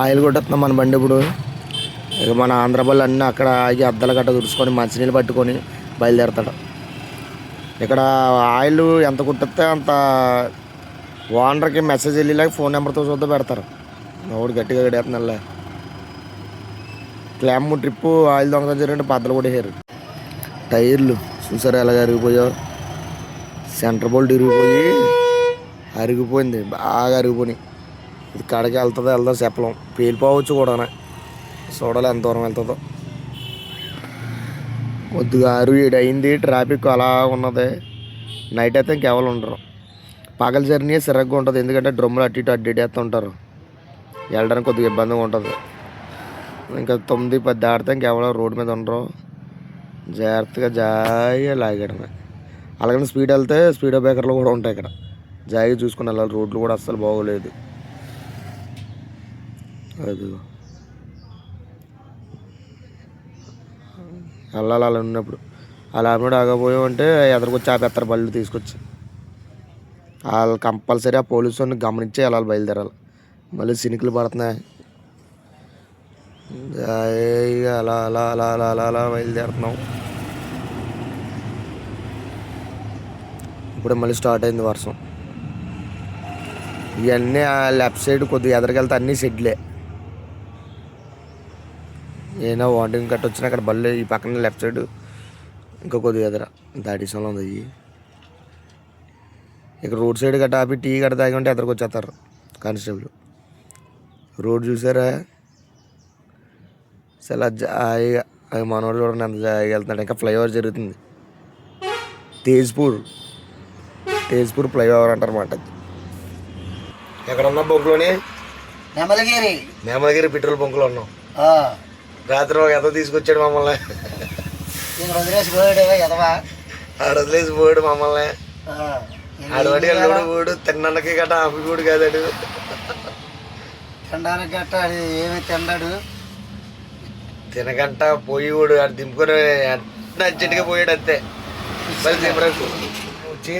Oil కొట్టేస్తున్నాం మన బండి ఇప్పుడు. ఇక మన ఆంధ్ర అన్నీ అక్కడ ఆగి అద్దలు గట్ట తుడుచుకొని మంచినీళ్ళు పట్టుకొని బయలుదేరతాడు. ఇక్కడ ఆయిల్ ఎంత కుట్టిస్తే అంత ఓనర్కి మెసేజ్ వెళ్ళేలాగా ఫోన్ నెంబర్తో చూద్దా పెడతారు. ఒకటి గట్టిగా గడేస్తున్నాళ్ళే క్లామ్ ట్రిప్పు ఆయిల్ దొంగతనం జరిగినట్టు పద్దలు కూడా టైర్లు చూసారు ఎలాగ అరిగిపోయో? సెంటర్ బోల్ట్ ఇరిగిపోయి అరిగిపోయింది బాగా అరిగిపోయినాయి. ఇది కాడికి వెళ్తుందో వెళ్దో చెప్పలేం. పేలిపోవచ్చు కూడా చూడాలి ఎంత దూరం వెళ్తుందో. కొద్దిగా ఆరు ఏడు అయింది ట్రాఫిక్ అలా ఉన్నది. నైట్ అయితే ఇంకెవరు ఉండరు. పగల జర్నీ సిరగ్గా ఉంటుంది. ఎందుకంటే డ్రమ్ములు అటు ఇటు అడ్డు వేస్తుంటారు వెళ్ళడానికి కొద్దిగా ఇబ్బందిగా ఉంటుంది. ఇంకా తొమ్మిది పది దాటితే ఇంకెవరో రోడ్డు మీద ఉండరు. జాగ్రత్తగా జాయిగా లాగడమే అలాగని స్పీడ్ వెళ్తే స్పీడ్ బ్రేకర్లు కూడా ఉంటాయి ఇక్కడ. జాయిగా చూసుకుని వెళ్ళాలి. రోడ్లు కూడా అస్సలు బాగోలేదు. అదిగో. వెళ్ళాలి అలా ఉన్నప్పుడు. అలా అప్పుడు ఆగపోయామంటే ఎదరికొచ్చి ఆపేస్తారు బళ్ళు తీసుకొచ్చి. వాళ్ళు కంపల్సరీ ఆ పోలీసు వాడిని గమనించి వెళ్ళాలి బయలుదేరాలి. మళ్ళీ సినికులు పడుతున్నాయి. అలా అలా అలా అలా అలా అలా బయలుదేరుతున్నాం. ఇప్పుడు మళ్ళీ స్టార్ట్ అయింది వర్షం. ఇవన్నీ ఆ లెఫ్ట్ సైడ్ కొద్దిగా ఎదరికెళ్తే అన్నీ షెడ్లే. ఏదైనా వాంటింగ్ కట్ వచ్చినా అక్కడ బళ్ళు ఈ పక్కన లెఫ్ట్ సైడ్ ఇంకా కొద్దిగా ఎదర. దాటిసంలో ఉంది. అయ్యి ఇక్కడ రోడ్ సైడ్ గట్ట ఆపి టీ గట్ట తాగి ఉంటే ఎదరికి వచ్చేస్తారు కానిస్టేబుల్. రోడ్ చూసారా? చాలా జాయిగా అది మనోడు చూడండి ఎంత జాయిగా వెళ్తున్నాడు. ఇంకా ఫ్లైఓవర్ జరుగుతుంది. తేజ్పూర్. తేజ్పూర్ ఫ్లైఓవర్ అంటారు అన్నమాట ఎక్కడ ఉన్న బొంకులోని? నెమలగిరి. నేమగిరి పెట్రోల్ బంకులో ఉన్నాం రాత్రి ఒక ఎద తీసుకొచ్చాడు మమ్మల్ని. వదిలేసి పోయాడు ఎదవా. ఆడ వదిలేసి పోయాడు మమ్మల్ని. ఆడవాడి వెళ్ళాడు పోడు తిన్నకి గట్ట ఆపి కూడా కాదాడు. తినడానికి గట్ట అది ఏమి తిన్నాడు తినకంట పోయి కూడా ఆడు దింపుకొని నచ్చటిగా పోయాడు అంతే. మళ్ళీ దింపరకు వచ్చి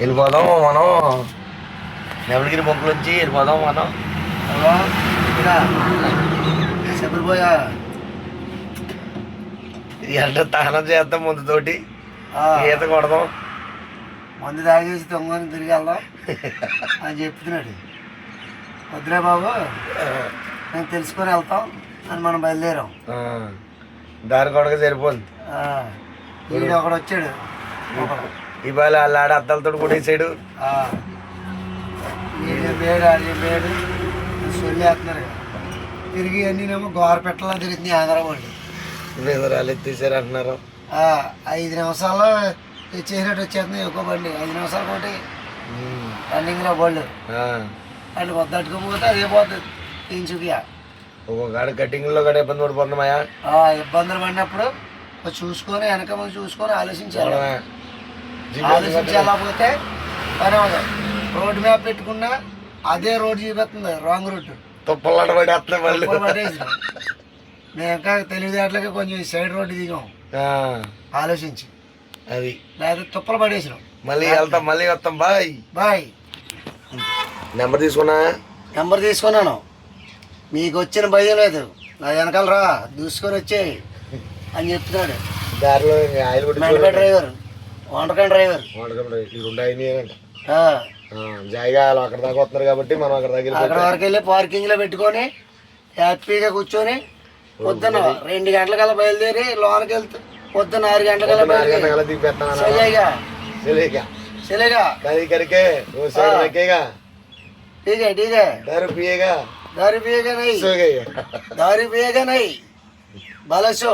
వెళ్ళిపోదాం మనం. నెమలిగిరి బొంకులు వచ్చి వెళ్ళిపోదాం మనం. చెప్పిపోయా ఎండ తానం చేద్దాం ముందుతోటి ఈత కొడదాం. మందు తాగేసి దొంగని తిరిగి వెళ్దాం అని చెప్తున్నాడు. వద్దురా బాబు నేను తెలుసుకొని వెళ్తాం అని మనం బయలుదేరాం. దారి కొడక సరిపోతుంది ఈడు ఒకడు వచ్చాడు. ఇవాళ వాళ్ళ ఆడ అద్దాలతో కొట్టేసాడు. మేడు అది మేడు సొల్లేస్తున్నారు తిరిగి అన్నీనేమో గోర పెట్టలా తిరుగుతుంది ఆంధ్ర వాళ్ళు. వివరాలు ఎత్తేసారు అంటున్నారు. ఐదు నిమిషాల్లో చేసినట్టు వచ్చేస్తుంది ఎక్కువ బండి. ఐదు నిమిషాలు ఉమ్, రన్నింగ్లో బళ్ళు. ఆ. వాళ్ళు వద్దట్టుకోపోతే అదే పోతుంది. ఇంచుకియా ఒక్కొక్క కాడ కటింగ్లో కూడా ఇబ్బంది పడిపోతున్నామయ్యా. ఆ ఇబ్బందులు పడినప్పుడు చూసుకొని వెనక ముందు చూసుకొని ఆలోచించాలి. ఆలోచించి వెళ్ళకపోతే పని అవ్వదు రోడ్డు మ్యాప్ పెట్టుకున్నా అదే రోడ్డు చూపిస్తుంది రాంగ్ రూట్ తుప్పలాట పడేస్తున్నాయి పట్టేసినాం మేము ఇంకా తెలివితేటలకి కొంచెం సైడ్ రోడ్డు దిగాం. ఆలోచించి. అది. లేకపోతే తుప్పలు పడేసినాం మళ్ళీ వెళ్తాం మళ్ళీ వస్తాం. బాయ్. బాయ్. నెంబర్ తీసుకున్నా? నెంబర్ తీసుకున్నాను. మీకు వచ్చిన భయం లేదు. నా వెనకాల రా దూసుకొని వచ్చేయి అని చెప్తున్నాడు. దారిలో ఆయిల్ మెండపే డ్రైవర్ వంటకాయ డ్రైవర్. ఈ రెండు అయినాయి ఆ, జాయిగా వాళ్ళు అక్కడ దాకా వస్తున్నారు కాబట్టి మనం అక్కడ దగ్గర అక్కడ వరకు వెళ్ళి పార్కింగ్ లో పెట్టుకొని హ్యాపీగా కూర్చొని పొద్దున రెండు గంటలకల్లా బయలుదేరి లోనకి వెళ్తే పొద్దున్న ఆరు గంటలకల్లా బయలుదేరి దింపేస్తాను సరిగా తెలియక సరిగా కది కరికే ఓ సైడ్ రక్కేగా ठीक है ठीक है दारू पिएगा दारू पिएगा नहीं सो गई दारू पिएगा नहीं बालासो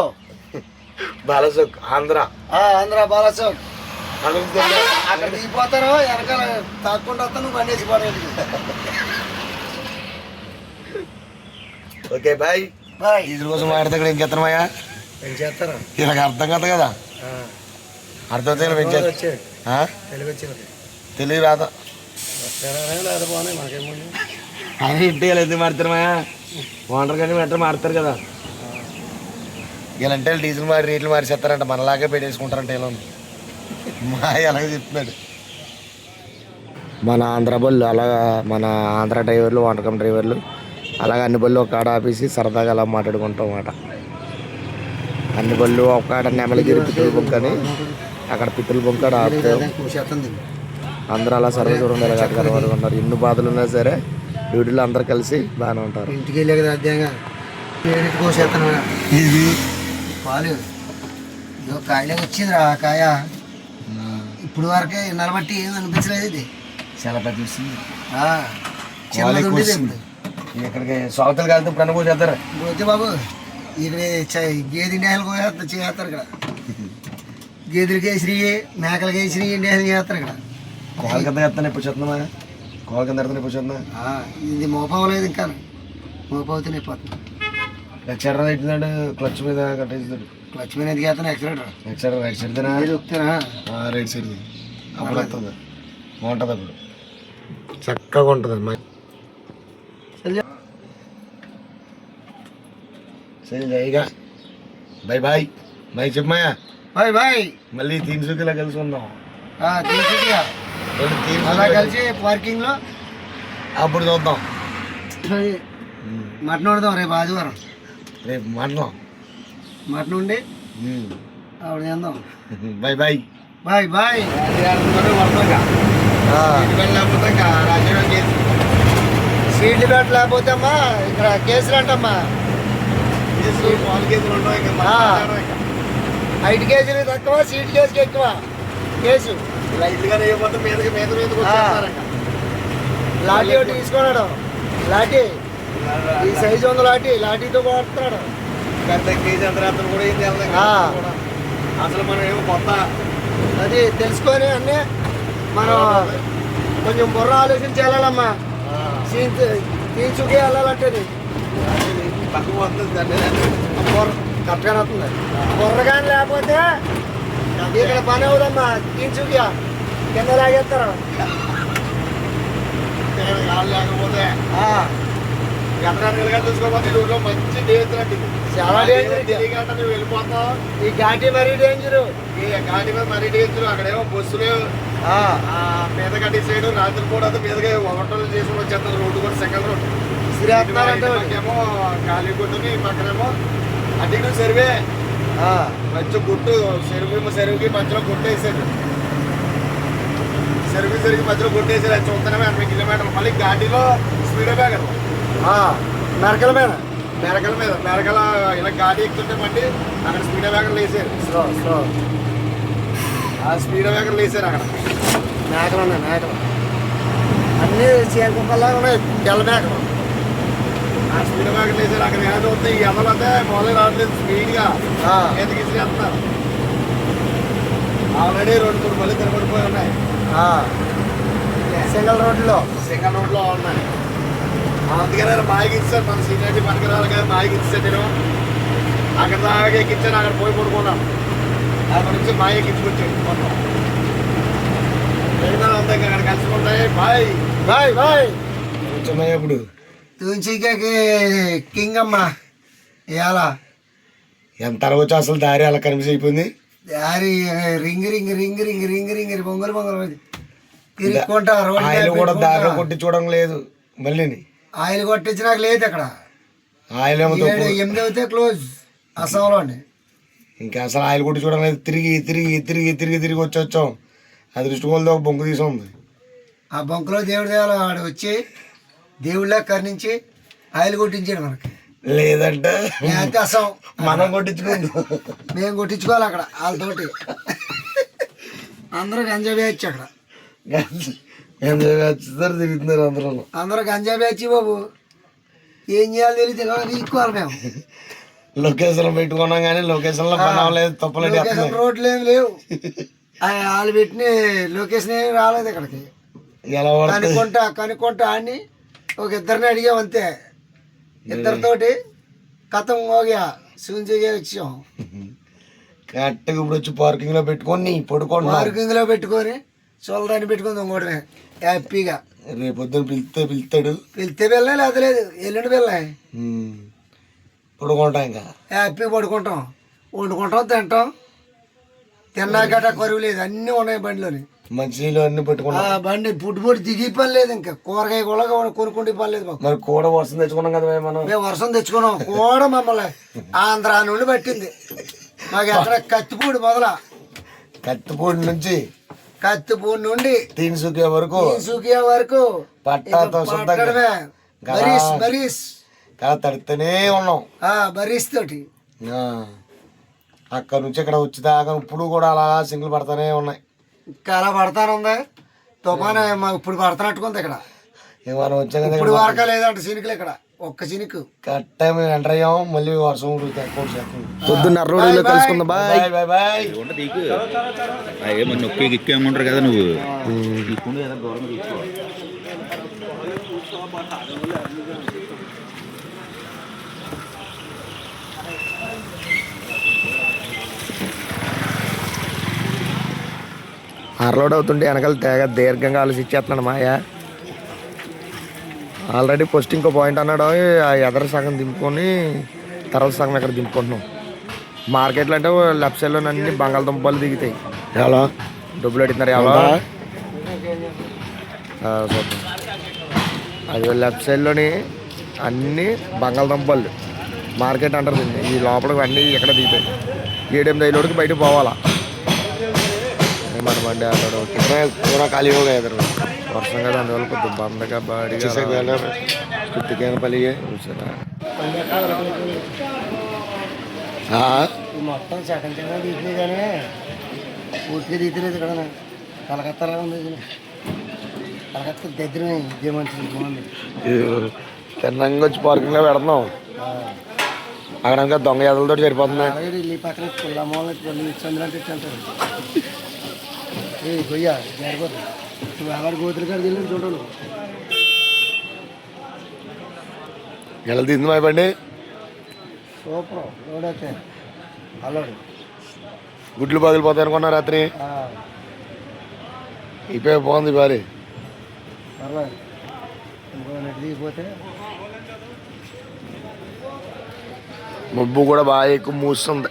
బాలసుక్ ఆంధ్ర हाँ आंध्रा बालासो అనుకుంటే అక్కడ దిగిపోతారు వెనకాల తాక్కుండా వస్తా నువ్వు బండి వేసి పడేది ఓకే బాయ్. బాయ్. డీజిల్ కోసం వాడితే ఇక్కడ ఏం చేస్తున్నామయ్యా ఏం చేస్తారా? ఇలా అర్థం కాదు కదా. అర్థం పెంచారు పోనీ మాకేముంది ఆయన ఇంటి ఎందుకు మారుతారమయ్యా ఓనర్ కానీ వెంటనే మారుతారు కదా. వీళ్ళంటే డీజిల్ మారి రేట్లు మారిసేస్తారంట మనలాగే పెట్టేసుకుంటారంట ఇలా మా ఎలాగ చెప్తున్నాడు మన ఆంధ్ర బళ్ళు అలాగా మన ఆంధ్ర డ్రైవర్లు వంటకం డ్రైవర్లు అలాగే అన్ని బళ్ళు ఒక కాడ ఆపేసి సరదాగా అలా మాట్లాడుకుంటాం అన్నమాట. అన్ని బళ్ళు ఒక కాడ నెమలిగిరి పిత్రుల బొంక అని అక్కడ పిత్రుల బొంక ఆపుతాం. అందరూ అలా సర్వే చూడండి కనబడి ఉన్నారు ఎన్ని బాధలు ఉన్నా సరే డ్యూటీలో అందరు కలిసి బాగానే ఉంటారు. ఇంటికి వెళ్ళే కదా అధ్యాయంగా ఏడింటి కోసేస్తాను ఇది పాలు. ఇదో కాయలోకి వచ్చింది రా కాయ. ఇప్పుడు వరకే నిలబట్టి ఏం అనిపించలేదు ఇది. చాలా పెద్ద విషయం ఆ, చిన్నది ఉండేది ఇప్పుడు. ఇక్కడికి సోగతలు కలితే ఇప్పుడు అనుకో చేస్తారు పోతే బాబు ఇక్కడ గేదె నేహలు కోసేస్తారు చేస్తారు ఇక్కడ. గేదెలకి వేసిరి మేకలకి వేసిరి నేహలు చేస్తారు ఇక్కడ. కోళ్ళ కింద ఎత్తాను ఇప్పుడు చూస్తున్నామా కోళ్ళ కింద ఎడతాను ఇప్పుడు చూస్తున్నా ఆ, ఇది మోపవలేదు ఇంకా. మోపవుతూనే పోతుంది. ఎక్సైడర్ ఇట్టినాడు క్లచ్ మీద కట్టేస్తాడు క్లచ్ మీద ఎందుకు వేస్తాను ఎక్సలేటర్ ఎక్సైడర్ రైట్ సైడ్దేనా ఇది చెప్తానా రైట్ సైడ్ అప్పుడు వస్తుంది. బాగుంటుంది అప్పుడు. చక్కగా ఉంటుంది సరే. జైగా బాయ్ బాయ్ బాయ్ చెప్పమాయా బాయ్ బాయ్ మళ్ళీ తీన్సుకిలా కలుసుకుందాం. తీసుకుంటా మళ్ళీ తీన్సుకి అలా కలిసి పార్కింగ్లో? అప్పుడు చూద్దాం. మటన్ వండుదాం రేపు ఆదివారం. రేపు మాట్లాం మటన్ ఉండి ఆవిడ చేద్దాం. బాయ్ బాయ్ బాయ్ బాయ్ సీట్లు బెట్ లేకపోతే అమ్మా ఇక్కడ కేసులు అంటమ్మా. ఐదు కేజీలు తక్కువ సీట్ కేసుకి ఎక్కువ. కేసు. లాఠీ ఒకటి తీసుకున్నాడు. లాఠీ. ఈ సైజు ఉంది లాఠీ. లాఠీతో కొడుతున్నాడు. ఆ. అసలు మనం ఏమో కొత్త అది తెలుసుకొని అన్నీ మనం కొంచెం బుర్ర ఆలోచించి వెళ్ళాలమ్మా తీసుకే వెళ్ళాలంటే పక్కకు వస్తుంది దాన్ని. బుర్ర కరెక్ట్గానే వస్తుంది బుర్ర కానీ లేకపోతే ఇక్కడ పని అవుదమ్మా తీసుకే కింద లాగేస్తారు. లేకపోతే ఆ, ఎకరానికి చూసుకోకపోతే ఊర్లో మంచి అంటే ఇది. చాలా నువ్వు వెళ్ళిపోతావు? ఈ ఘాటి మరీ డేంజరు ఈ గాడి మీద మరీ డేంజర్ అక్కడేమో బస్సులు మీద కట్టి సైడ్ రాత్రి కూడా మీదగా వంటలు చేసుకుని వచ్చేస్తారు రోడ్డు కూడా సెకండ్ రోడ్. ఏమో ఖాళీ కొట్టుని ఈ పక్కనేమో అటు సర్వే. మంచి గుట్టు చెరువు చెరువుకి మధ్యలో గుట్టు వేసాడు చెరువు చెరువుకి మధ్యలో గుట్టు వేసాడు చూస్తున్నామే ఎనభై కిలోమీటర్లు. మళ్ళీ ఘాటీలో స్పీడ్ బ్యాగర్ ఆ, మెరకల మీద. మెరకల మీద మెరకల ఇలా గాడి ఎక్కుతుంటే బండి అక్కడ స్పీడ్ బ్యాగర్లు వేసారు స్లో స్లో ఆ స్పీడ్ బ్యాగర్లు వేసారు అక్కడ. మేకలు ఉన్నాయి మేకలు. అన్నీ చీరకుక్కల్లా ఉన్నాయి తెల్ల మేకలు. ఆ స్పీడ్ బ్యాగర్లు వేసారు అక్కడ ఏదో ఉంది ఈ ఎదలంటే మొదలు రావట్లేదు స్పీడ్గా ఆ, ఎదిగిసి వెళ్తున్నారు ఆల్రెడీ రెండు మూడు మళ్ళీ తినబడిపోయి ఉన్నాయి. సింగల్ రోడ్లో సెకండ్ రోడ్లో ఉన్నాయి. అందుకనే మాయకి ఇచ్చారు మన సీనియర్టీ పనికిరాలి కదా మాయకి ఇచ్చాను నేను. అక్కడ దాకా ఎక్కించాను అక్కడ పోయి పడుకున్నాను అక్కడ నుంచి మాయ ఎక్కించుకొచ్చాడు మొత్తం. మిగతా అంతా ఇంకా అక్కడ కలిసి ఉంటాయి? బాయ్. Bye bye. ఇప్పుడు. కింగ్ అమ్మ ఇవాళ. ఎంత అరవచ్చు అసలు దారి అలా కనిపిసి అయిపోయింది? దారి ring ring ring ring ring ring తిరుగుకుంటా మీద ఆయిల్ కూడా దారిలో పెట్టుకుంటా. కొట్టించుకోవడం లేదు. మళ్ళీని. ఆయిల్ కొట్టించినాక లేదు అక్కడ. ఆయిల్. ఎనిమిది అవుతే క్లోజ్ అసంలోని ఇంకా అసలు ఆయిల్ కొట్టించుకోవడం లేదు. తిరిగి తిరిగి తిరిగి తిరిగి తిరిగి వచ్చి వచ్చాం. అది దృష్టికోలతో ఒక బొంకు తీసి ఉంది ఆ బొంకలో దేవుడి దేవాల వాడు వచ్చి దేవుళ్ళ కరుణించి ఆయిల్ కొట్టించాడు మనకి. లేదంటే అసం మనం కొట్టించుకుందాం. మేము కొట్టించుకోవాలి అక్కడ వాళ్ళతోటి. అందరూ గంజా వేయచ్చు అక్కడ. వచ్చేసారు తిరుగుతున్నారు అందరూ. అందరూ గంజా వేయచ్చు బాబు. ఏం చేయాలో తెలియదు తీసుకోవాలి మేము. లొకేషన్ పెట్టుకున్నాం కానీ లొకేషన్లో పని అవ్వలేదు తప్పలేదు రోడ్లు ఏమి లేవు. ఆ వాళ్ళు పెట్టిన లొకేషన్ ఏమి రాలేదు ఇక్కడికి. కనుక్కుంటా కనుక్కుంటా అని ఒక ఇద్దరిని అడిగాం అంతే. ఇద్దరితోటి కథం మోగా సూంచిగా వచ్చాం. కరెక్ట్గా ఇప్పుడు వచ్చి పార్కింగ్లో పెట్టుకొని పడుకున్నాం పార్కింగ్లో పెట్టుకొని చూడడానికి పెట్టుకుంది ఇంకోటి. హ్యాపీగా. రేపు పొద్దున పిలిస్తే పిలుస్తాడు. వెళ్తే వెళ్ళా లేదా లేదు ఎల్లుండి ఉమ్. పడుకుంటాం ఇంకా. హ్యాపీగా పడుకుంటాం. వండుకుంటాం తింటాం. తిన్నాకట కరువు లేదు. అన్నీ ఉన్నాయి బండిలోని. మంచి నీళ్ళు అన్ని ఆ పెట్టుకున్నాం బండి పుట్టి పుట్టి దిగి పని లేదు ఇంకా. కూరగాయ కూడా కొనుక్కుంటే పని లేదు మాకు. మరి కూడా వర్షం తెచ్చుకున్నాం కదా మనం. మేము వర్షం తెచ్చుకున్నాం. కూడా మమ్మల్ని ఆంధ్ర నుండి పట్టింది. మాకు ఎక్కడ కత్తిపూడి మొదల. కత్తిపూడి నుంచి కత్తిపూడి నుండి తీన్సుకే వరకు సూకియా వరకు పట్టాతో. బరీస్ బరీస్ కళ తడితేనే ఉన్నాం. ఆ బరీస్ తోటి. ఆ. అక్కడ నుంచి ఇక్కడ వచ్చేదాకా ఇప్పుడు కూడా అలా సింగిల్ పడతానే ఉన్నాయి. ఇంకా అలా పడతానుంది? తుఫాను ఇప్పుడు పడుతున్నట్టుకుంది ఇక్కడ. ఇక మనం వచ్చాం కదా ఇప్పుడు వరక లేదంట చినుకులు ఇక్కడ. ఒక్క చినుకు. కరెక్ట్ టైం ఎంటర్ అయ్యాం మళ్ళీ వర్షం ఉడుకుతాయి కోడి శాతం. పొద్దున్న రోడ్లో కలుసుకుందాం బాయ్. బాయ్. బాయ్ ఏమన్నా నొక్కి గిక్కి ఏమంటారు కదా నువ్వు. కదా గవర్నమెంట్ తీసుకో అరలోడ్ అవుతుంటే వెనకాల తెగ దీర్ఘంగా ఆలోచించేస్తున్నాడు మాయ. ఆల్రెడీ ఫస్ట్ ఇంకో పాయింట్ అన్నాడు. ఆ ఎదర సగం దింపుకొని తర్వాత సగం ఇక్కడ దింపుకుంటున్నాం మార్కెట్లో అంటే లెఫ్ట్ సైడ్లో అన్ని బంగాళదుంపలు దిగుతాయి. ఎలా? డబ్బులు పెట్టినారు ఎలా? అది లెఫ్ట్ సైడ్లోని అన్ని బంగాళదుంపలు మార్కెట్ అంటారు దీన్ని. ఈ లోపలికి అన్నీ ఎక్కడ దిగుతాయి? ఏడెనిమిది ఐదు బయటకు పోవాలా? మన బండి అన్నాడు ఖాళీగా ఎదురు వర్షం కదా అందువల్ల కొద్ది బండగా బాడి కుట్టుకైన పలిగే చూసారా మొత్తం సెకండ్ సెకండ్ తీసినా కానీ పూర్తిగా కదా కలకత్తాలో ఉంది. కలకత్తా దగ్గర ఇదే మంచిది వచ్చి పార్కింగ్లో పెడతాం అక్కడ ఇంకా దొంగ ఎదలతో సరిపోతుంది. ఈ పక్కన పుల్లమూల చంద్రంటే ఏ గొయ్య జరిపోతుంది. నువ్వు ఎవరి గోతులు కాడికి వెళ్ళి చూడను ఎలా తింది మా బండి? సూపర్. రోడ్ అయితే. అల్లోడు. గుడ్లు పగిలిపోతాయి అనుకున్నా రాత్రి? ఇప్పే బాగుంది ఇంకో నెట్ దిగిపోతే మబ్బు కూడా బాగా ఎక్కువ మూస్తుంది.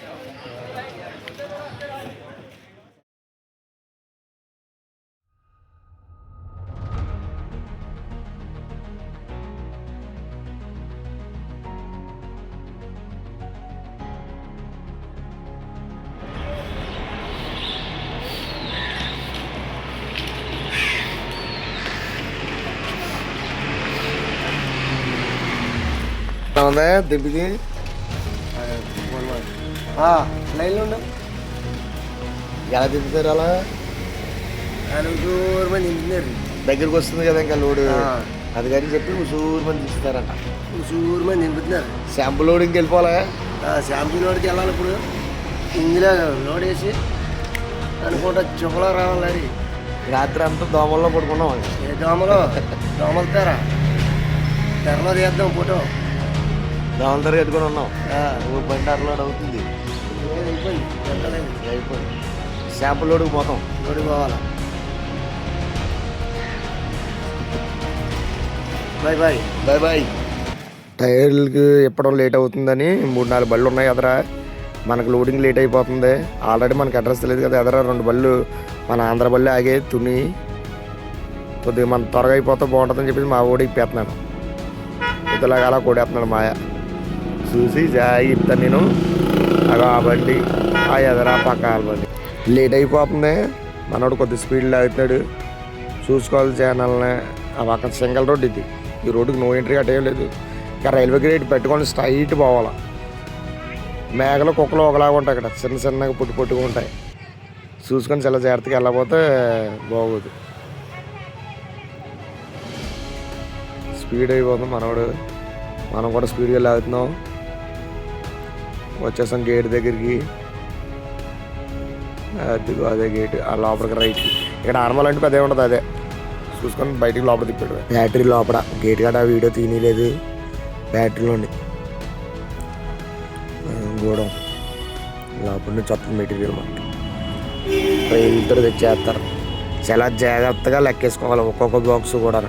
ఉందా దింపిది లైన్లో ఉండు. ఎలా దింపుతారు అలా? నలుగురు మంది ఇంజనీర్ దగ్గరికి వస్తుంది కదా ఇంకా లోడు. అది కానీ చెప్పి ఉసూరు మంది తీస్తారంట నలుగురు మంది నింపుతున్నారు శాంపుల్ లోడింగ్కి వెళ్ళిపోవాలా? శాంపుల్ లోడ్కి వెళ్ళాలి ఇప్పుడు. ఇందులో లోడ్ వేసి అనుకుంటా చుక్కలో రావాలి. రాత్రి అంతా దోమల్లో పడుకున్నాం ఏ దోమలో? దోమలు తెర. తెరలో తీద్దాం ఫోటో. దగ్గర ఎత్తుకొని ఉన్నాం. ఆ, ఓ బండి అరలోడ్ అవుతుంది. ఏం అయిపోయింది. వెంటలేదు అయిపోయింది. శాంపుల్ లోడ్కి పోతాం. లోడ్కి పోవాలా? Bye bye. Bye bye. టైర్లకి ఇప్పడం లేట్ అవుతుందని మూడు నాలుగు బళ్ళు ఉన్నాయి ఎదరా. మనకు లోడింగ్ లేట్ అయిపోతుంది. ఆల్రెడీ మనకు అడ్రస్ తెలియదు కదా ఎదరా. రెండు బళ్ళు మన ఆంధ్ర బళ్ళు ఆగే తుని. కొద్దిగా మన త్వరగా అయిపోతే బాగుంటుందని చెప్పేసి మా ఓడి ఇప్పేస్తున్నాను ఇతలాగా అలా కొడేస్తున్నాడు మాయ. చూసి జాయి ఇస్తాను నేను. అలా ఆ బండి ఆ ఎదరా పక్క బండి. లేట్ అయిపోతుంది. మనోడు కొద్ది స్పీడ్లో లాగుతున్నాడు చూసుకోవాలి ఛానల్ని ఆ పక్కన సింగల్ రోడ్ ఇది. ఈ రోడ్డుకి నో ఎంట్రీ అటే లేదు. ఇంకా రైల్వే గేట్ పెట్టుకొని స్ట్రైట్ పోవాలి. మేకలు కుక్కలు ఒకలాగా ఉంటాయి అక్కడ. చిన్న చిన్నగా పుట్టి పుట్టుగా ఉంటాయి. చూసుకొని చాలా జాగ్రత్తగా వెళ్ళకపోతే బాగోదు. స్పీడ్ అయిపోతుంది మనవాడు మనం కూడా స్పీడ్గా లాగుతున్నాం వచ్చేసాం గేట్ దగ్గరికి. అదిగో అదే గేట్ ఆ లోపలికి రైట్ ఇక్కడ ఆర్మల్ అంటే పెద్ద ఉండదు అదే. చూసుకొని బయటికి లోపల తిప్పాడు బ్యాటరీ లోపల. గేట్ కాడ వీడియో తీయలేదు బ్యాటరీలోని గూడం. లోపల నుంచి కొత్త మెటీరియల్ మనకి. ట్రైన్తో తెచ్చేస్తారు. చాలా జాగ్రత్తగా లెక్కేసుకోవాలి. ఒక్కొక్క బాక్స్ కూడా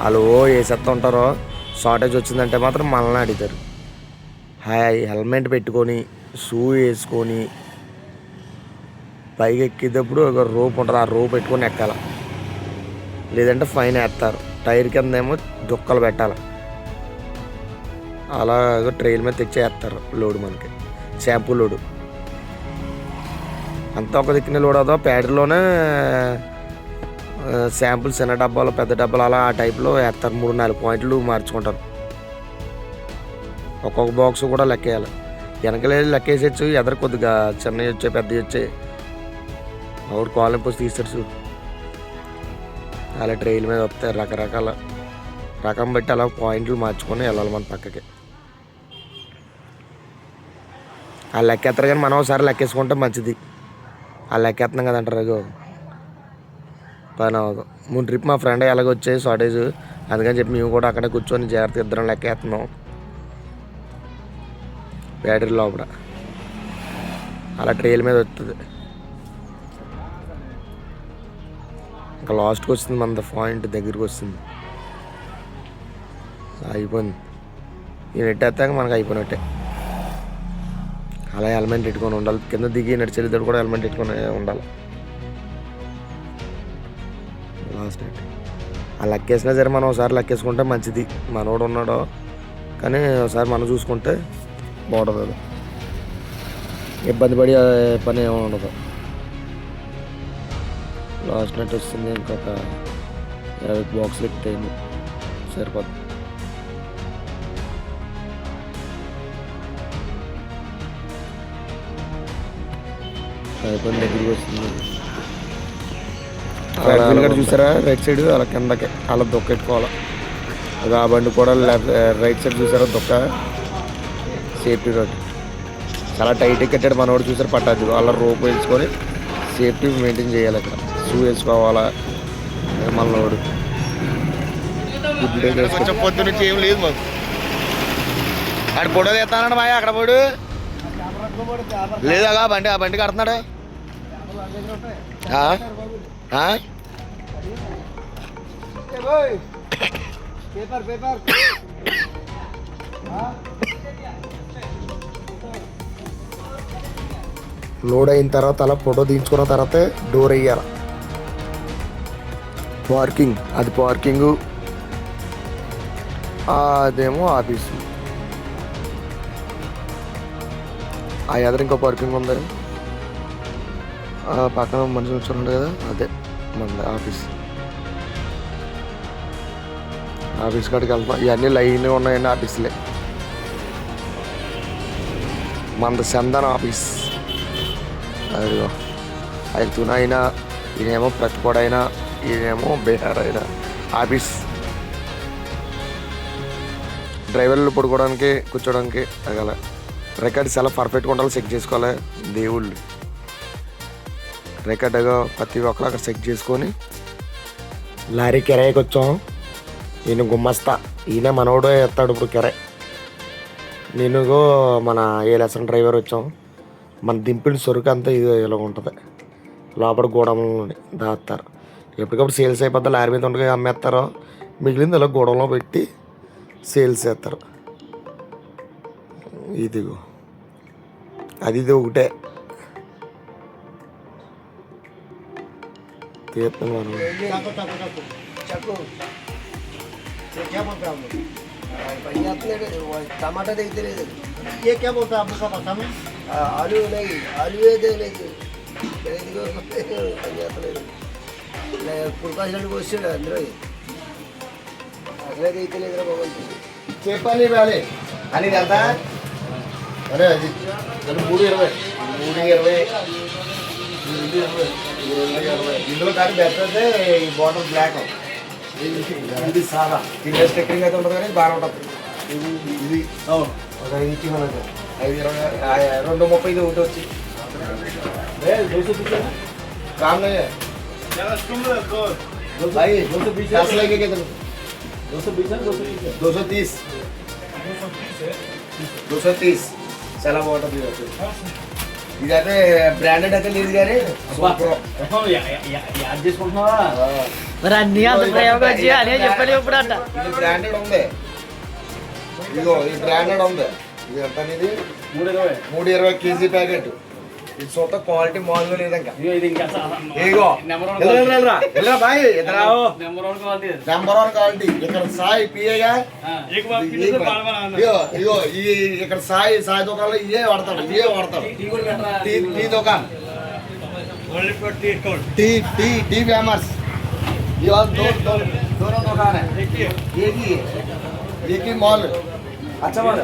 వాళ్ళు ఓ వేసేస్తుంటారో షార్టేజ్ వచ్చిందంటే మాత్రం మనల్ని అడుగుతారు. హాయ్ హెల్మెట్ పెట్టుకొని షూ వేసుకొని పైకి ఎక్కేటప్పుడు ఒక రోప్ ఉంటుంది ఆ రోప్ పెట్టుకొని ఎక్కాలి. లేదంటే ఫైన్ వేస్తారు. టైర్ కింద ఏమో దుక్కలు పెట్టాలి. అలా ట్రైల్ మీద తెచ్చి వేస్తారు లోడు మనకి. Shampoo load. అంతా ఒక దిక్కున లోడ్ అవుతా ప్యాడ్లోనే శాంపుల్ చిన్న డబ్బాలు పెద్ద డబ్బాలు అలా ఆ టైప్లో వేస్తారు. మూడు నాలుగు పాయింట్లు మార్చుకుంటారు. ఒక్కొక్క బాక్స్ కూడా లెక్కేయాలి. వెనకలేదు లెక్కేసేచ్చు ఎదరు కొద్దిగా చిన్నవి వచ్చాయి పెద్దవి వచ్చాయి. ఒకటి కాలం పోసి తీస్తారు అలా ట్రైల్ మీద వస్తాయి రకరకాల. రకం బట్టి అలా పాయింట్లు మార్చుకొని వెళ్ళాలి మన పక్కకి. ఆ లెక్కెత్తారు కానీ మనం ఒకసారి లెక్కేసుకుంటే మంచిది. ఆ లెక్కేస్తున్నాం కదంటారు అగో పని అవ్వదు మూడు ట్రిప్ మా ఫ్రెండ్ ఎలాగొచ్చే షార్టేజ్. అందుకని చెప్పి మేము కూడా అక్కడే కూర్చొని జాగ్రత్త ఇద్దరం లెక్కేస్తున్నాం బ్యాటరీ లోపల. అలా ట్రైల్ మీద వస్తుంది ఇంకా లాస్ట్కి వస్తుంది మన పాయింట్ దగ్గరికి వస్తుంది అయిపోయింది. ఈ నెట్ ఎత్తాక మనకు అయిపోయినట్టే. అలా హెల్మెట్ పెట్టుకొని ఉండాలి. కింద దిగి నడిచేది కూడా హెల్మెట్ పెట్టుకొని ఉండాలి. Last night. ఆ లెక్కేసినా సరే మనం ఒకసారి లెక్కేసుకుంటే మంచిది. మనోడు ఉన్నాడో కానీ ఒకసారి మనం చూసుకుంటే బాగుంటుంది అది. ఇబ్బంది పడి పని ఏమి ఉండదు. లాస్ట్ నెట్ వస్తుంది ఇంకొక యాభై బాక్స్లు ఎక్కితే సరిపోతుంది అయిపోయింది దగ్గరికి వస్తుంది. ఇక్కడ చూసారా? రైట్ సైడ్ అలా కిందకి అలా దొక్కెట్టుకోవాలి. అది ఆ బండి కూడా లెఫ్ట్ రైట్ సైడ్ చూసారా? దొక్క? సేఫ్టీ రోడ్ చాలా టైట్ కట్టాడు మనోడు చూసారు పట్టద్దు అలా రోప్ వేసుకొని సేఫ్టీ మెయింటైన్ చేయాలి అక్కడ. షూ వేసుకోవాలా? మనోడు. గుడ్ డే వేసుకో కొంచెం పొద్దు నుంచి ఏం లేదు మాకు. అక్కడ ఫోటో తీస్తానండి మాయ అక్కడ పోడు. లేదాగా బండి ఆ బండి కడుతున్నాడు? Paper paper. లోడ్ అయిన తర్వాత అలా ఫోటో తీయించుకున్న తర్వాత డోర్ వేయాలి పార్కింగ్ అది పార్కింగ్. అదేమో ఆఫీసు. ఆ ఎదురు ఇంకో పార్కింగ్ ఉంది. ఆ పక్కన మనిషి వచ్చి కదా అదే మన ఆఫీస్. ఆఫీస్ కాడికి వెళ్తాం ఇవన్నీ లైన్ ఉన్నాయండి ఆఫీసులే. మనది చందన్ ఆఫీస్. అదిగో. అది తునైనా ఈయనేమో ప్రతిపడైనా ఈయనేమో బీహార్ అయినా ఆఫీస్. డ్రైవర్లు పడుకోవడానికి కూర్చోడానికి అగల రికార్డ్స్ చాలా పర్ఫెక్ట్గా ఉండాలి చెక్ చేసుకోవాలి. దేవుళ్ళు. రికార్డుగా ప్రతి ఒక్కరు అక్కడ చెక్ చేసుకొని లారీ కిరాయికి వచ్చాం ఈయన గుమ్మస్తా. ఈయన మనోడే ఎత్తాడు ఇప్పుడు కిరాయి. నేనుగో మన ఏ లెసన్ డ్రైవర్ వచ్చాం. మన దింపిన సరుకు అంతా ఇది ఇలా ఉంటుంది. లోపల గోడంలో దాస్తారు. ఎప్పటికప్పుడు సేల్స్ అయిపోద్ది లారీ మీద ఉండగా అమ్మేస్తారో. మిగిలింది ఇలా గోడంలో పెట్టి సేల్స్ చేస్తారు. ఇదిగో. అది ఇది ఒకటే. తీర్థం టమాటా దగ్గర ఏ క్యాబ్ అవుతుంది అప్పుడు ആലു ആലുവേദയിലേക്ക് കന്യാസ്ത്രീ ಕುರ್ಬಾಜಿ ಕೋಸಿಲ್ಲ ಅಂದ್ರೆ అసలే రైతులు ఎదురు బాగుంటుంది చెప్పాలి రాలే అని కదా అరే అది మూడు ఇరవై మూడు ఇరవై ఇందులో కానీ బెటర్ అయితే ఈ బాటిల్ బ్లాక్ ఇది సాదా ఇది స్టెక్కరింగ్ అయితే ఉండదు కానీ బాగా ఉంటుంది ఇది ఇది అవును ఒక ఇంటి మనకు ఐదు ఇరవై ఆ, రెండు ముప్పై ఇది ఒకటి వచ్చి काम नहीं है भाई दस लेके कितने दो सौ तीस दो सौ तीस చాలా బాగుంటుంది ఇది వచ్చి. ఇదైతే బ్రాండెడ్ అయితే లేదు కానీ మరి అన్ని అంత ప్రయోగం చేయాలి అని చెప్పని ఇప్పుడు అంట ఇది బ్రాండెడ్ ఉంది ఇదిగో ఇది బ్రాండెడ్ ఉంది ఇది ఎంత అనేది? మూడు ఇరవై. మూడు ఇరవై కేజీ ప్యాకెట్. ఇది చూత క్వాలిటీ మాల్ లేదంక ఇదిగో క్వాలిటీ. ఇక్కడ సాయి పిఏగా ఇగో ఈ ఇక్కడ సాయి సాయి దుకాణంలో ఇవే వాడతాడు ఇవే వాడతాడు. టీ దుకాణం. Tea tea tea famous. ఇవాళ ఏకి మాల్. అచ్చ మాల్.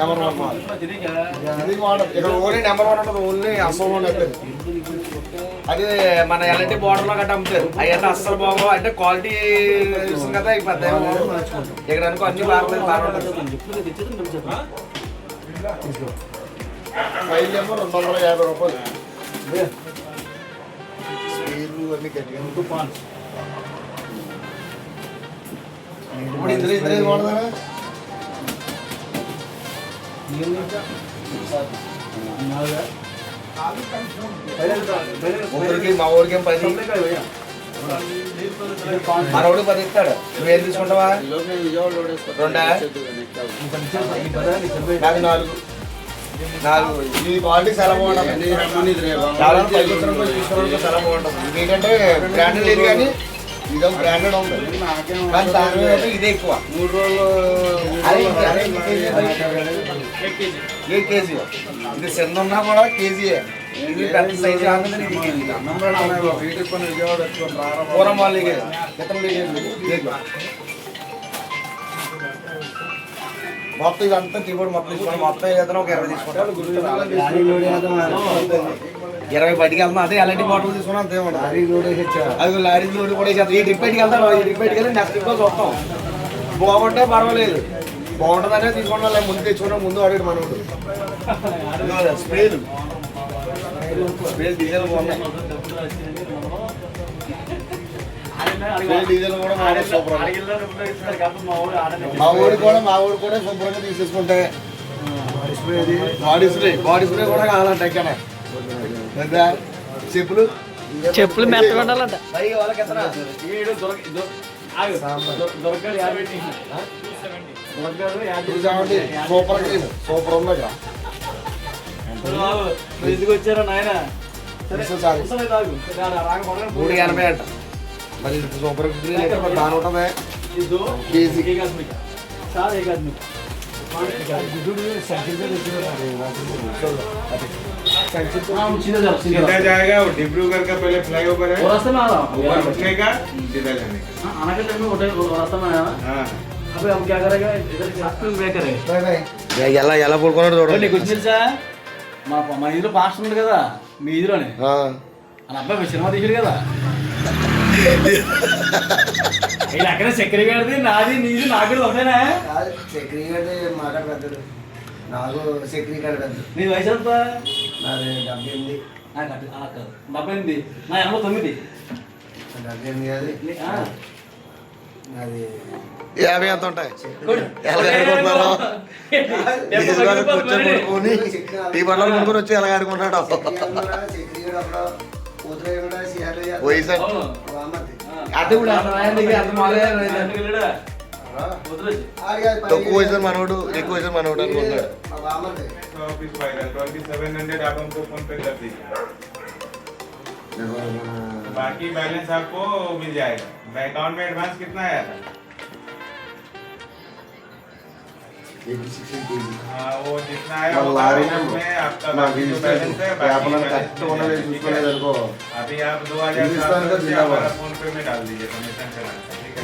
నెంబర్ వన్ ఇక్కడ ఓన్లీ నెంబర్ వన్ ఉంటుంది ఓన్లీ ఉంటుంది అది మన ఎలాంటి బోర్డర్లో గట్ట అమ్ముతారు. అవన్నీ అస్సలు బాగో అంటే క్వాలిటీ చూస్తుంది కదా ఈ పెద్ద. ఇక్కడ అనుకో అన్ని బాగుంటుంది బాగుంటుంది ఫైల్ ఏమో రెండు వందల యాభై రూపాయలు. స్పీర్లు అన్ని గట్టిగా. ఇప్పుడు వాడదారా ముగ్గురికి మా ఊరికి ఏం పది మనోడు పది ఇస్తాడు నువ్వేం తీసుకుంటావా రెండా నాది నాలుగు నాలుగు ఈ క్వాలిటీ చాలా బాగుంటుంది చాలా పది రూపాయలు చాలా బాగుంటుంది ఏంటంటే బ్రాండ్ లేదు కానీ ఇదో బ్రాండెడ్ ఉంది. కానీ దాని మీద అయితే ఇదే ఎక్కువ. మూడు రోజులు ఏ కేజీ ఇది చిన్న ఉన్నా కూడా కేజీయే. పూరం వాళ్ళు ఇతను మొత్తం ఇదంతా దిగుబడి మొత్తం తీసుకోండి మొత్తం ఏదైనా ఒక ఇరవై తీసుకుంటాం ఇరవై బయటికి వెళ్తాం అదే ఎలాంటి బాటిల్ తీసుకున్నాం అంతే ఉంటుంది. అది లారీ లోడ్ కూడా వేసేస్తాం ఈ ట్రిప్ బయటికి వెళ్తాం ఈ ట్రిప్ బయటికి వెళ్ళి నెక్స్ట్ ట్రిప్ చూస్తాం బాగుంటే పర్వాలేదు. బాగుంటుందనే తీసుకోవడం ముందు తెచ్చుకున్నాం ముందు అడిగి మనం స్ప్రేలు. స్ప్రేలు డీజిల్ బాగున్నాయి డీజిల్ కూడా మా ఊడి కూడా మా ఊడి కూడా శుభ్రంగా తీసేసుకుంటే. బాడీ స్ప్రే బాడీ స్ప్రే కూడా కావాలంట ఇక్కడ చెప్పులు. చెప్పులు మెత్తగా ఉండాలంట పై వాళ్ళకి ఎత్తనా? టూ సెవెంటీ సూపర్ సూపర్ ఉంది ఇక్కడ వచ్చారా నాయన? తీసుకో చాలు. మూడు ఎనభై అంట. మరి సూపర్ దాని ఉంటుంది కేజీ సార్ ఏకాత్మిక. सीधा जाएगा वो डिब्रूगढ़ का पहले फ्लाईओवर है వస్తామా ऊपर उठने का सीधा जाने का అనకంటే వస్తామా हाँ అప్పుడు हम क्या करेगा इधर शॉपिंग वे करेगा ఎలా ఎలా పడుకున్నాడు చూడండి నీకు వచ్చి తెలుసా మా మా ఇదిలో పాస్టర్ ఉంది కదా మీ ఇదిలోనే ఆ, అని అబ్బాయి సినిమా తీసాడు కదా ఇలా అక్కడ చక్కెర గారిది నాది నీది నాకు ఒకటేనా సెక్రటరీ మాట పెద్దడు నాకు సెక్రటరీ పెద్దడు నీ వయసు ఎంత? నాది డెబ్బై ఎనిమిది. నాకు అటు అలా కాదు. డెబ్బై ఎనిమిది. నా ఎనభై తొమ్మిది. డెబ్బై ఎనిమిది అది. నాది యాభై ఎంత ఉంటాయి. ఎలా ఆడుకుంటున్నారు కూర్చొని. పడుకొని టీ బట్టలు కొనుక్కొని వచ్చి ఎలా ఆడుకుంటాడు వయసు అది కూడా మాలే. తక్కువ వయసు మనోడు ఎక్కువ వయసు మనోడు అనుకుంటున్నాడు మా బామ్మది तो office final twenty seven hundred आप हमको फोन पे कर दीजिए बाकी बैलेंस आपको मिल जाएगा बैंक अकाउंट में एडवांस कितना आया था हाँ वो जितना आया మరి होगा లారీ నెంబర్ उसमें आपका నాకు बाकी जो ఇస్తే बैलेंस है పేపర్లను बाकी కరెక్ట్ ఉన్నది बैलेंस చూసుకోలేదు అనుకో अभी आप दो हजार हिंदुस्तान का सात सौ जिंदाबाद। हमारा फोन पे में डाल दीजिए कमीशन चलाना ठीक है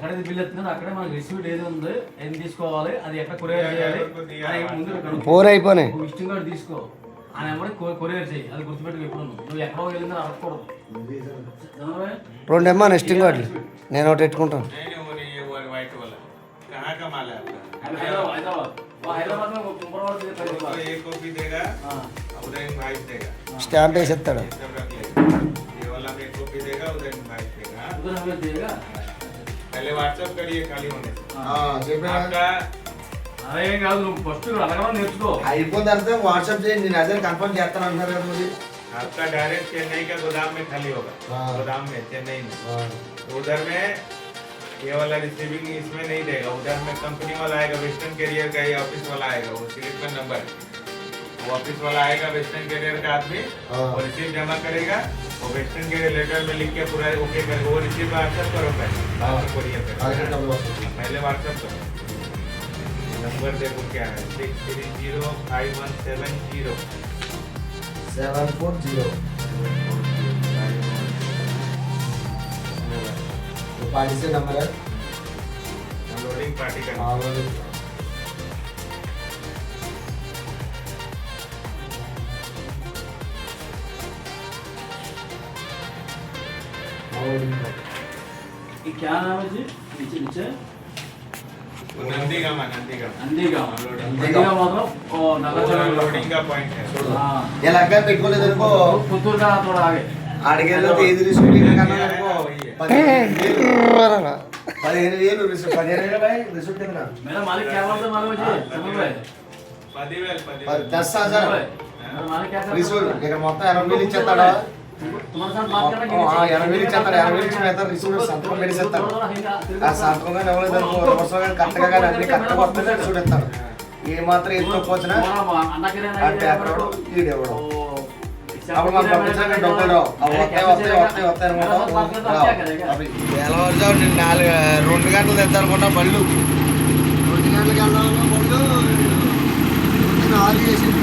ఎక్కడైతే బిల్ ఎత్తున్నారు అక్కడే మనకి రిసీవ్డ్ ఏది ఉంది ఏం తీసుకోవాలి అది ఎక్కడ కొరియర్ చేయాలి ఫోర్ ముందు ఫోన్ అయిపోయినాయి విస్టింగ్ కార్డు తీసుకో. ఆ నెంబర్ కొరియర్ చేయి. అది గుర్తుపెట్టుకు ఎప్పుడు నువ్వు ఎక్కడో వెళ్ళిందో అడగకూడదు. రెండమ్మా నెక్స్ట్ కార్డులు నేను ఒకటి పెట్టుకుంటాను. స్టాంప్ వేసేస్తాడు ये सब रख लेगा ये वाला में एक कॉपी उधर बाइक पे हाँ उधर हमें देगा पहले व्हाट्सएप करिए खाली होने से ఆ, చెప్పారా आपका అరే ఏం కాదు నువ్వు ఫస్ట్ అడగడం నేర్చుకో అయిపోయిన తర్వాత వాట్సాప్ చేయండి నేను అదే కన్ఫర్మ్ చేస్తాను అంటున్నారు కదా మరి आपका डायरेक्ट चेन्नई का गोदाम में खाली होगा हाँ। गोदाम में चेन्नई में ఆ, तो उधर में ये वाला रिसीविंग इसमें नहीं देगा उधर में कंपनी वाला आएगा वेस्टर्न कैरियर का ये ऑफिस वाला आएगा वो स्लिप में नंबर वो ऑफ़िस वाला आएगा वेस्टर्न कैरियर का आदमी हाँ। और रिसीव जमा करेगा और वेस्टर्न कैरियर लेटर में लिख के पूरा ओके कर वो रिसीव व्हाट्सएप करो पहले। हाँ। पहले व्हाट्सएप करो। नंबर देखो क्या है। Six three zero five one seven zero seven four zero. तो पार्टी से नंबर है। लोडिंग पार्टी का ये क्या नाम है जी नीचे नीचे वो नंदीगामा नंदीगामा నందిగా लोडिंग నందిగా మాత్రం ఓ నల్ల लोडिंग का पॉइंट है ఇలా అక్కడ పెట్టుకోలేదు అనుకో పుత్తూరు का थोड़ा आगे అడిగేది ఏది రిసిప్ట్ కన్నా है అనుకో ना, वही है పదిహేను వేలు పదిహేను వేలు రిసిప్ట్ పదిహేను వేలు భాయ్ రిసిప్ట్ కింద मेरा मालिक क्या बोलता है मालूम है जी समझ रहे पदिवेल పది- पदिवेल దస్ హజార్ मेरा मालिक क्या करता రిసిప్ట్ है ఇక్కడ మొత్తం ఎనభై వేలు ఇచ్చేస్తాడా ఆ కరెక్ట్గా అన్ని మాత్రం వస్తాయి వస్తాయి నాలుగు రెండు గంటలు తెద్దనుకుంటా బళ్ళు రెండు గంటలకు వెళ్ళాలన్నా బళ్ళు చేసింది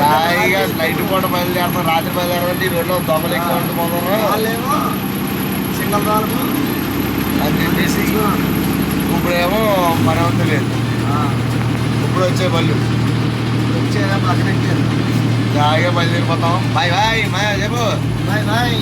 హాయిగా నైట్ పూట బయలుదేరుతాం. రాత్రి బయలుదేరదంటే ఈ రోడ్లో దొంగలు ఎక్కువ ఉండిపోతారు సింగల్ రాళ్ళకు అని చెప్పేసి ఇప్పుడేమో అవుతుంది లేదు. ఇప్పుడు వచ్చే బళ్ళు. వచ్చేదా పక్కన హాయిగా బయలుదేరిపోతాం. బాయ్ బాయ్ మాయా చెప్పు. Bye bye.